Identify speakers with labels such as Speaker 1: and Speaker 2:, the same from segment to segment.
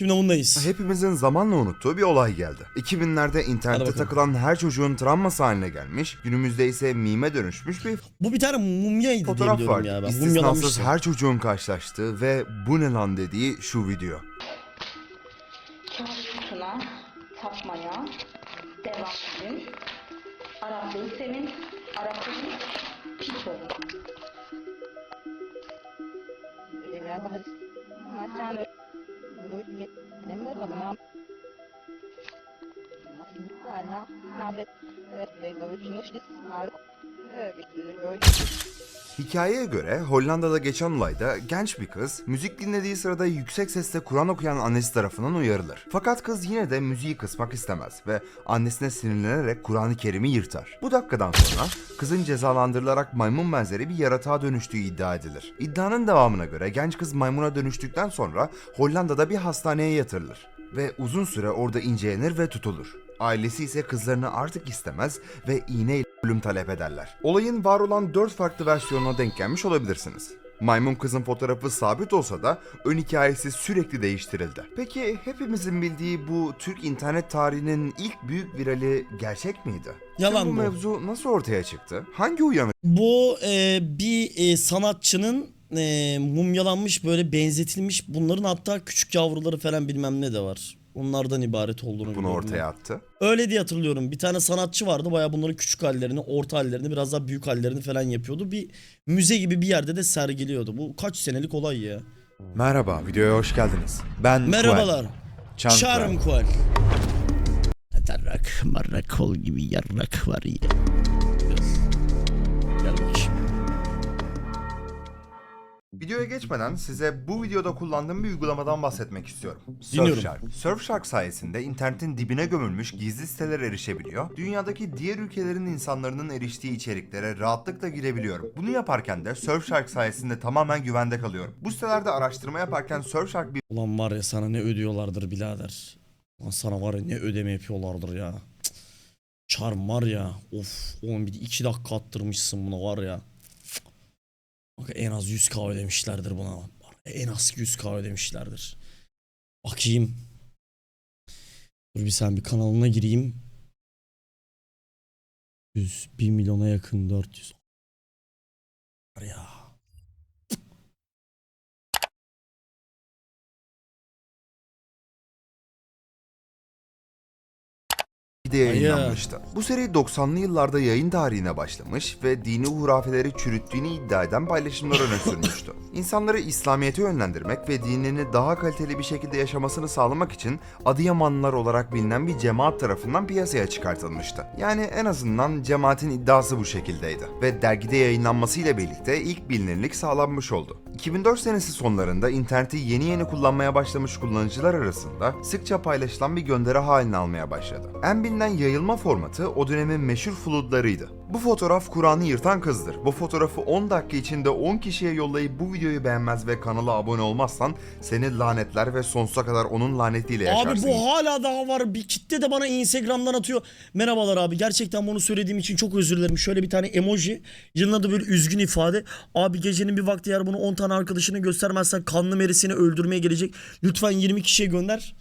Speaker 1: Şimdi bundayız.
Speaker 2: Hepimizin zamanla unuttuğu bir olay geldi. 2000'lerde
Speaker 1: Hadi
Speaker 2: internette takılan her çocuğun travması haline gelmiş, günümüzde ise mime dönüşmüş bir
Speaker 1: Bu bir tane mumyaydı diye
Speaker 2: fotoğraf
Speaker 1: biliyorum
Speaker 2: var.
Speaker 1: ya ben.
Speaker 2: İstisnasız
Speaker 1: Mumyalanmıştı.
Speaker 2: her çocuğun karşılaştığı ve bu ne lan dediği şu video.
Speaker 3: Kabusuna tapmaya devam edin. Araplığı sevin. Araplığı pis olun number of now.
Speaker 2: Now that they go to this Hikayeye göre Hollanda'da geçen olayda genç bir kız müzik dinlediği sırada yüksek sesle Kur'an okuyan annesi tarafından uyarılır. Fakat kız yine de müziği kısmak istemez ve annesine sinirlenerek Kur'an-ı Kerim'i yırtar. Bu dakikadan sonra kızın cezalandırılarak maymun benzeri bir yaratığa dönüştüğü iddia edilir. İddianın devamına göre genç kız maymuna dönüştükten sonra Hollanda'da bir hastaneye yatırılır ve uzun süre orada incelenir ve tutulur. Ailesi ise kızlarını artık istemez ve iğneyle ölüm talep ederler. Olayın var olan 4 farklı versiyonuna denk gelmiş olabilirsiniz. Maymun kızın fotoğrafı sabit olsa da ön hikayesi sürekli değiştirildi. Peki hepimizin bildiği bu Türk internet tarihinin ilk büyük virali gerçek miydi?
Speaker 1: Yalan
Speaker 2: Tüm bu
Speaker 1: bu.
Speaker 2: mevzu nasıl ortaya çıktı? Hangi uyanık
Speaker 1: Bu e, bir e, sanatçının e, mumyalanmış böyle benzetilmiş bunların hatta küçük yavruları falan bilmem ne de var. Onlardan ibaret olduğunu
Speaker 2: bunu
Speaker 1: biliyorum
Speaker 2: ortaya attı?
Speaker 1: Öyle diye hatırlıyorum. Bir tane sanatçı vardı. Baya bunların küçük hallerini, orta hallerini, biraz daha büyük hallerini falan yapıyordu. Bir müze gibi bir yerde de sergiliyordu. Bu kaç senelik olay ya.
Speaker 2: Merhaba, videoya hoş geldiniz. Ben
Speaker 1: Merhabalar.
Speaker 2: Çan
Speaker 1: Charm Kual. Tarrak, marrak kol gibi yarrak var ya.
Speaker 2: Videoya geçmeden size bu videoda kullandığım bir uygulamadan bahsetmek istiyorum.
Speaker 1: Dinliyorum.
Speaker 2: Surfshark. Surfshark sayesinde internetin dibine gömülmüş gizli sitelere erişebiliyor. Dünyadaki diğer ülkelerin insanların eriştiği içeriklere rahatlıkla girebiliyorum. Bunu yaparken de Surfshark sayesinde tamamen güvende kalıyorum. Bu sitelerde araştırma yaparken Surfshark bir
Speaker 1: Ulan var ya sana ne ödüyorlardır birader. Ulan sana var ya ne ödeme yapıyorlardır ya. Charm var ya. Of. Oğlum bir de iki dakika attırmışsın buna var ya. Bak en az 100k ödemişlerdir buna. En az 100k ödemişlerdir. Bakayım. Dur bir sen bir kanalına gireyim. 100, 1 milyona yakın 400. Var ya.
Speaker 2: De yayınlanmıştı. Bu seri 90'lı yıllarda yayın tarihine başlamış ve dini hurafeleri çürüttüğünü iddia eden paylaşımlar öne sürmüştü. İnsanları İslamiyet'e yönlendirmek ve dinini daha kaliteli bir şekilde yaşamasını sağlamak için Adıyamanlılar olarak bilinen bir cemaat tarafından piyasaya çıkartılmıştı. Yani en azından cemaatin iddiası bu şekildeydi ve dergide yayınlanmasıyla birlikte ilk bilinirlik sağlanmış oldu. 2004 senesi sonlarında interneti yeni yeni kullanmaya başlamış kullanıcılar arasında sıkça paylaşılan bir gönderi haline almaya başladı. En bilinen yayılma formatı o dönemin meşhur floodlarıydı. Bu fotoğraf Kur'an'ı yırtan kızdır. Bu fotoğrafı 10 dakika içinde 10 kişiye yollayıp bu videoyu beğenmez ve kanala abone olmazsan seni lanetler ve sonsuza kadar onun lanetiyle yaşarsın.
Speaker 1: Abi bu hala daha var. Bir kitle de bana Instagram'dan atıyor. Merhabalar abi. Gerçekten bunu söylediğim için çok özür dilerim. Şöyle bir tane emoji. Yanına böyle üzgün ifade. Abi gecenin bir vakti eğer bunu 10 tane arkadaşına göstermezsen kanlı merisini öldürmeye gelecek. Lütfen 20 kişiye gönder.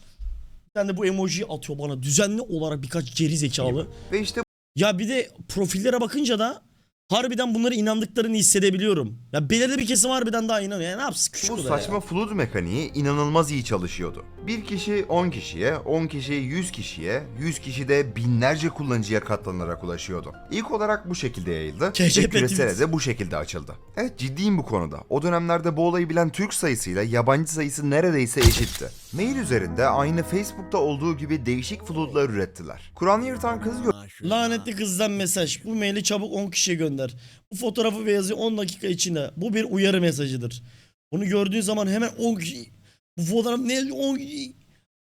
Speaker 1: Bir tane de bu emojiyi atıyor bana. Düzenli olarak birkaç geri zekalı.
Speaker 2: Ve işte
Speaker 1: Ya bir de profillere bakınca da harbiden bunlara inandıklarını hissedebiliyorum. Ya belirli bir kesim harbiden daha inanıyor. Ya ne yapsın küçük
Speaker 2: Bu
Speaker 1: da
Speaker 2: saçma
Speaker 1: ya.
Speaker 2: flood mekaniği inanılmaz iyi çalışıyordu. Bir kişi 10 kişiye, 10 kişi 100 kişiye, 100 kişi de binlerce kullanıcıya katlanarak ulaşıyordu. İlk olarak bu şekilde yayıldı ve küresele de bu şekilde açıldı. Evet ciddiyim bu konuda. O dönemlerde bu olayı bilen Türk sayısıyla yabancı sayısı neredeyse eşitti. Mail üzerinde aynı Facebook'ta olduğu gibi değişik floodlar ürettiler. Kur'an'ı yırtan kız
Speaker 1: Lanetli kızdan mesaj. Bu maili çabuk 10 kişiye gönder. Bu fotoğrafı ve yazıyı 10 dakika içinde. Bu bir uyarı mesajıdır. Bunu gördüğün zaman hemen 10 kişi. Bu fotoğraf ne 10 kişi.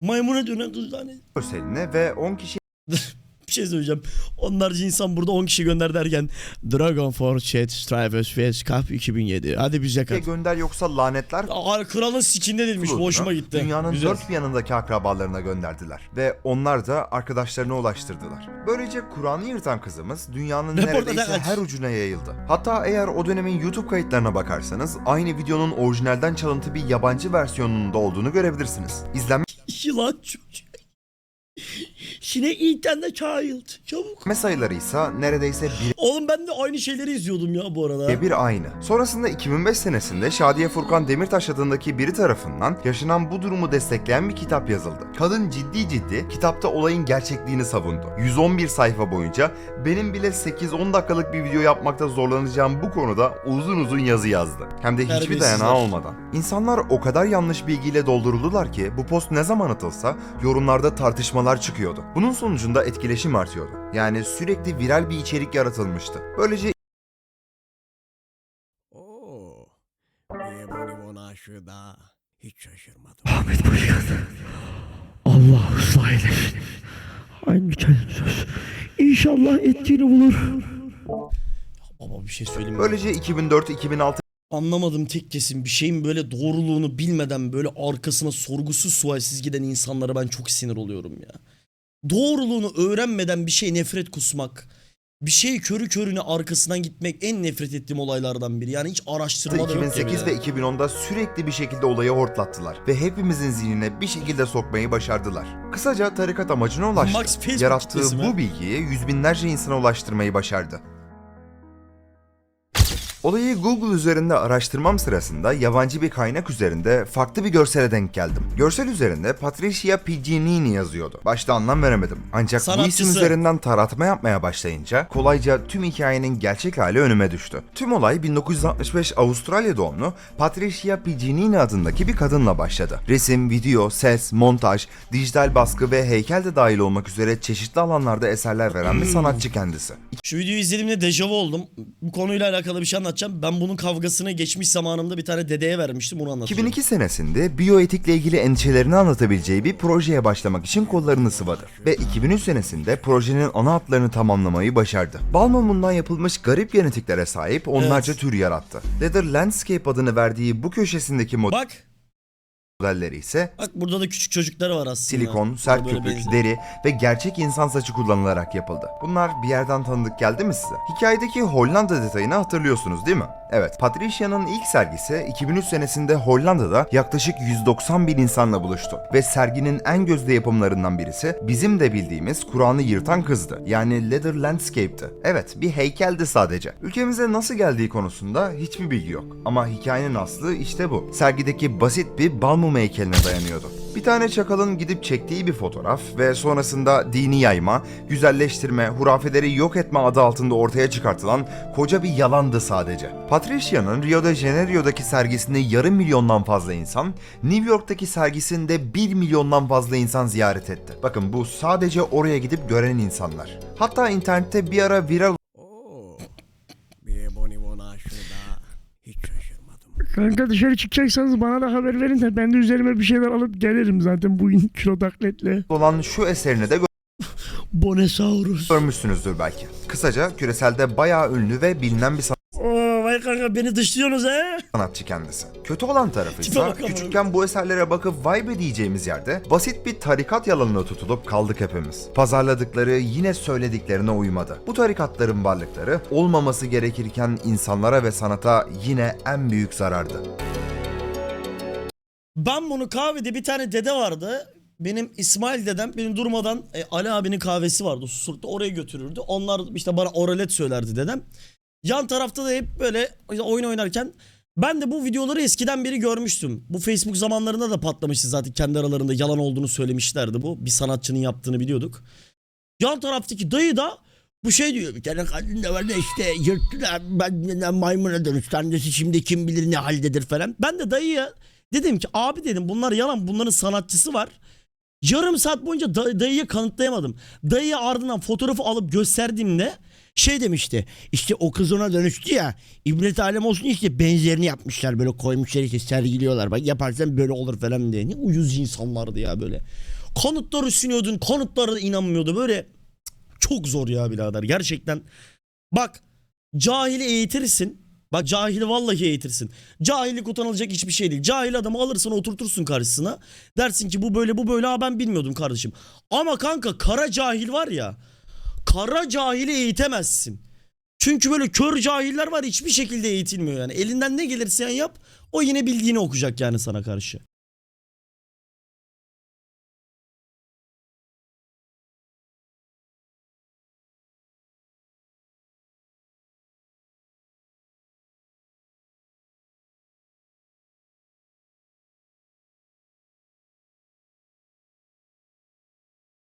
Speaker 1: Maymuna dönen kız lanet.
Speaker 2: görseline ve 10 kişi
Speaker 1: Bir şey söyleyeceğim. Onlarca insan burada 10 kişi gönder derken Dragon Force Chat Strivers vs Cup 2007. Hadi bize kat.
Speaker 2: gönder yoksa lanetler
Speaker 1: Aa, kralın sikinde
Speaker 2: Flood'unu
Speaker 1: hoşuma gitti.
Speaker 2: Dünyanın
Speaker 1: Güzel.
Speaker 2: dört bir yanındaki akrabalarına gönderdiler. Ve onlar da arkadaşlarına ulaştırdılar. Böylece Kur'an'ı yırtan kızımız dünyanın
Speaker 1: Reporta
Speaker 2: neredeyse
Speaker 1: da-
Speaker 2: her ucuna yayıldı. Hatta eğer o dönemin YouTube kayıtlarına bakarsanız aynı videonun orijinalden çalıntı bir yabancı versiyonunun da olduğunu görebilirsiniz. İzlenme
Speaker 1: Yılan çocuğu. Sinek the child. Çabuk.
Speaker 2: sayıları ise neredeyse
Speaker 1: Oğlum ben de aynı şeyleri izliyordum ya bu arada.
Speaker 2: birebir aynı. Sonrasında 2005 senesinde Şadiye Furkan Demirtaş adındaki biri tarafından yaşanan bu durumu destekleyen bir kitap yazıldı. Kadın ciddi ciddi kitapta olayın gerçekliğini savundu. 111 sayfa boyunca benim bile 8-10 dakikalık bir video yapmakta zorlanacağım bu konuda uzun uzun yazı yazdı. Hem de hiçbir dayanağı olmadan. İnsanlar o kadar yanlış bilgiyle dolduruldular ki bu post ne zaman atılsa yorumlarda tartışmalar çıkıyordu. Bunun sonucunda etkileşim artıyordu. Yani sürekli viral bir içerik yaratılmıştı. Böylece
Speaker 4: Oo. Niye Bonibon aşığı da hiç şaşırmadım.
Speaker 5: Ahmet Başkan. Allah ıslah eylesin. Aynı kelime söz. İnşallah etkini bulur.
Speaker 1: Baba bir şey söyleyeyim mi?
Speaker 2: Böylece 2004-2006
Speaker 1: Anlamadım tek kesim bir şeyin böyle doğruluğunu bilmeden böyle arkasına sorgusuz sualsiz giden insanlara ben çok sinir oluyorum ya. Doğruluğunu öğrenmeden bir şey nefret kusmak, bir şey körü körüne arkasından gitmek en nefret ettiğim olaylardan biri. Yani hiç araştırma da yok ya
Speaker 2: 2008
Speaker 1: bir
Speaker 2: ve
Speaker 1: de.
Speaker 2: 2010'da sürekli bir şekilde olayı hortlattılar ve hepimizin zihnine bir şekilde sokmayı başardılar. Kısaca tarikat amacına ulaştı.
Speaker 1: Max Facebook
Speaker 2: Yarattığı
Speaker 1: kitlesi mi?
Speaker 2: bu bilgiyi yüz binlerce insana ulaştırmayı başardı. Olayı Google üzerinde araştırmam sırasında yabancı bir kaynak üzerinde farklı bir görsele denk geldim. Görsel üzerinde Patricia Piccinini yazıyordu. Başta anlam veremedim. Ancak bu isim
Speaker 1: Sanatçısı.
Speaker 2: üzerinden taratma yapmaya başlayınca kolayca tüm hikayenin gerçek hali önüme düştü. Tüm olay 1965 Avustralya doğumlu Patricia Piccinini adındaki bir kadınla başladı. Resim, video, ses, montaj, dijital baskı ve heykel de dahil olmak üzere çeşitli alanlarda eserler veren bir sanatçı kendisi.
Speaker 1: Şu videoyu izlediğimde dejavu oldum. Bu konuyla alakalı bir şey anlatacağım. Ben bunun kavgasını geçmiş zamanımda bir tane dedeye vermiştim onu anlatacağım.
Speaker 2: 2002 senesinde biyoetikle ilgili endişelerini anlatabileceği bir projeye başlamak için kollarını sıvadı. Ve 2003 senesinde projenin ana hatlarını tamamlamayı başardı. Bal mumundan yapılmış garip genetiklere sahip onlarca
Speaker 1: Evet.
Speaker 2: tür yarattı. Leather Landscape adını verdiği bu köşesindeki
Speaker 1: Bak,
Speaker 2: modelleri ise
Speaker 1: bak burada da küçük çocuklar var aslında.
Speaker 2: silikon, sert
Speaker 1: böyle
Speaker 2: köpük,
Speaker 1: benziyor.
Speaker 2: deri ve gerçek insan saçı kullanılarak yapıldı. Bunlar bir yerden tanıdık geldi mi size? Hikayedeki Hollanda detayını hatırlıyorsunuz değil mi? Evet, Patricia'nın ilk sergisi 2003 senesinde Hollanda'da yaklaşık 190 bin insanla buluştu. Ve serginin en gözde yapımlarından birisi bizim de bildiğimiz Kur'an'ı yırtan kızdı. Yani Leather Landscape'ti. Evet, bir heykeldi sadece. Ülkemize nasıl geldiği konusunda hiçbir bilgi yok. Ama hikayenin aslı işte bu. Sergideki basit bir bal mumu heykeline dayanıyordu. Bir tane çakalın gidip çektiği bir fotoğraf ve sonrasında dini yayma, güzelleştirme, hurafeleri yok etme adı altında ortaya çıkartılan koca bir yalandı sadece. Patricia'nın Rio de Janeiro'daki sergisinde yarım milyondan fazla insan, New York'taki sergisinde 1 milyondan fazla insan ziyaret etti. Bakın bu sadece oraya gidip gören insanlar. Hatta internette bir ara viral
Speaker 4: Oo. Niye Bonibon aşığı da hiç şaşırmadım.
Speaker 5: Kanka dışarı çıkacaksanız bana da haber verin de ben de üzerime bir şeyler alıp gelirim zaten bugün kilo takletle.
Speaker 2: olan şu eserini de
Speaker 5: Bonesaurus.
Speaker 2: görmüşsünüzdür belki. Kısaca küreselde bayağı ünlü ve bilinen bir
Speaker 1: vay kanka beni dışlıyorsunuz he.
Speaker 2: sanatçı kendisi. Kötü olan tarafı
Speaker 1: Tipe
Speaker 2: ise
Speaker 1: bak ama.
Speaker 2: küçükken bu eserlere bakıp vay be diyeceğimiz yerde basit bir tarikat yalanına tutulup kaldık hepimiz. Pazarladıkları yine söylediklerine uymadı. Bu tarikatların varlıkları olmaması gerekirken insanlara ve sanata yine en büyük zarardı.
Speaker 1: Ben bunu kahvede bir tane dede vardı. Benim İsmail dedem benim durmadan e, Ali abinin kahvesi vardı Susurluk'ta oraya götürürdü. Onlar işte bana oralet söylerdi dedem. Yan tarafta da hep böyle oyun oynarken ben de bu videoları eskiden beri görmüştüm. Bu Facebook zamanlarında da patlamıştı zaten kendi aralarında yalan olduğunu söylemişlerdi bu. Bir sanatçının yaptığını biliyorduk. Yan taraftaki dayı da bu şey diyor bir tane kadın da var işte yırttılar ben maymuna dönüştü annesi şimdi kim bilir ne haldedir falan. Ben de dayıya dedim ki abi dedim bunlar yalan bunların sanatçısı var. Yarım saat boyunca da- dayıya kanıtlayamadım. Dayıya ardından fotoğrafı alıp gösterdiğimde şey demişti. İşte o kız ona dönüştü ya. İbret alem olsun işte benzerini yapmışlar böyle koymuşlar işte sergiliyorlar. Bak yaparsan böyle olur falan diye. Ne uyuz insanlardı ya böyle. Kanıtları sunuyordun kanıtlara da inanmıyordu böyle. Çok zor ya birader gerçekten. Bak cahili eğitirsin. Bak cahili vallahi eğitirsin. Cahillik utanılacak hiçbir şey değil. Cahil adamı alırsın oturtursun karşısına. Dersin ki bu böyle bu böyle ha ben bilmiyordum kardeşim. Ama kanka kara cahil var ya. Kara cahili eğitemezsin. Çünkü böyle kör cahiller var hiçbir şekilde eğitilmiyor yani. Elinden ne gelirse yap o yine bildiğini okuyacak yani sana karşı.